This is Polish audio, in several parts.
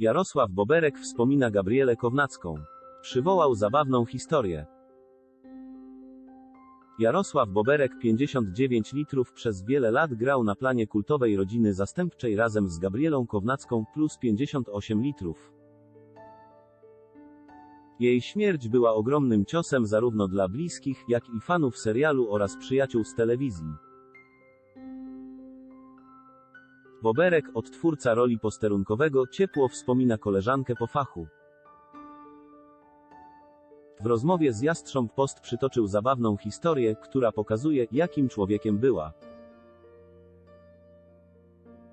Jarosław Boberek wspomina Gabrielę Kownacką. Przywołał zabawną historię. Jarosław Boberek 59 litrów przez wiele lat grał na planie kultowej rodziny zastępczej razem z Gabrielą Kownacką plus 58 litrów. Jej śmierć była ogromnym ciosem zarówno dla bliskich, jak i fanów serialu oraz przyjaciół z telewizji. Boberek, odtwórca roli posterunkowego, ciepło wspomina koleżankę po fachu. W rozmowie z Jastrząb Post przytoczył zabawną historię, która pokazuje, jakim człowiekiem była.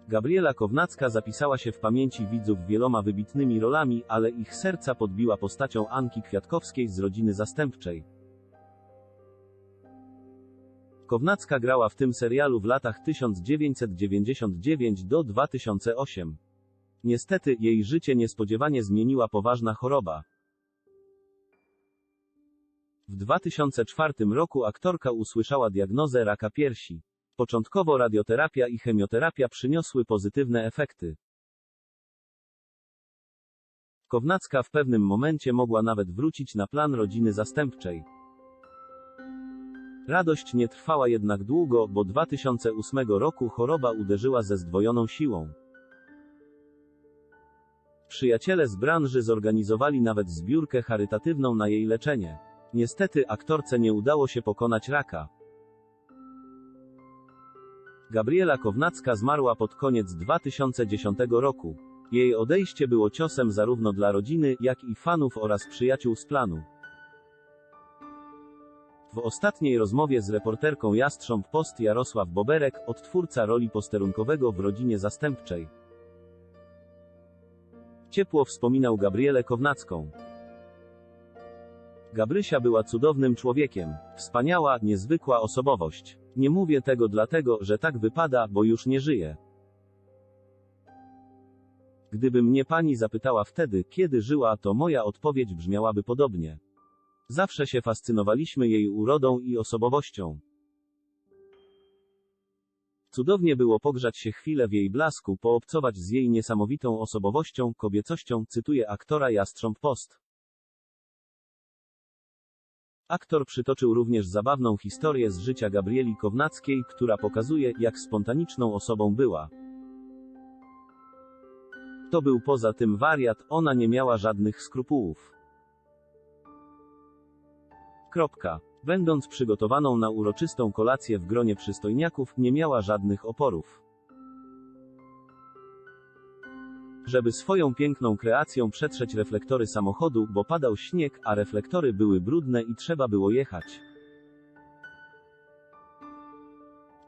Gabriela Kownacka zapisała się w pamięci widzów wieloma wybitnymi rolami, ale ich serca podbiła postacią Anki Kwiatkowskiej z rodziny zastępczej. Kownacka grała w tym serialu w latach 1999 do 2008. Niestety, jej życie niespodziewanie zmieniła poważna choroba. W 2004 roku aktorka usłyszała diagnozę raka piersi. Początkowo radioterapia i chemioterapia przyniosły pozytywne efekty. Kownacka w pewnym momencie mogła nawet wrócić na plan rodziny zastępczej. Radość nie trwała jednak długo, bo 2008 roku choroba uderzyła ze zdwojoną siłą. Przyjaciele z branży zorganizowali nawet zbiórkę charytatywną na jej leczenie. Niestety aktorce nie udało się pokonać raka. Gabriela Kownacka zmarła pod koniec 2010 roku. Jej odejście było ciosem zarówno dla rodziny, jak i fanów oraz przyjaciół z planu. W ostatniej rozmowie z reporterką Jastrząb Post Jarosław Boberek, odtwórca roli posterunkowego w rodzinie zastępczej, ciepło wspominał Gabrielę Kownacką. Gabrysia była cudownym człowiekiem. Wspaniała, niezwykła osobowość. Nie mówię tego dlatego, że tak wypada, bo już nie żyje. Gdyby mnie pani zapytała wtedy, kiedy żyła, to moja odpowiedź brzmiałaby podobnie. Zawsze się fascynowaliśmy jej urodą i osobowością. Cudownie było pogrzać się chwilę w jej blasku, poobcować z jej niesamowitą osobowością, kobiecością, cytuje aktora Jastrząb Post. Aktor przytoczył również zabawną historię z życia Gabrieli Kownackiej, która pokazuje, jak spontaniczną osobą była. To był poza tym wariat, ona nie miała żadnych skrupułów. Kropka. Będąc przygotowaną na uroczystą kolację w gronie przystojniaków, nie miała żadnych oporów. Żeby swoją piękną kreacją przetrzeć reflektory samochodu, bo padał śnieg, a reflektory były brudne i trzeba było jechać.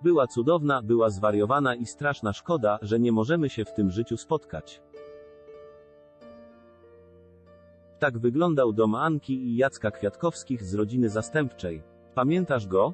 Była cudowna, była zwariowana i straszna szkoda, że nie możemy się w tym życiu spotkać. Tak wyglądał dom Anki i Jacka Kwiatkowskich z rodziny zastępczej. Pamiętasz go?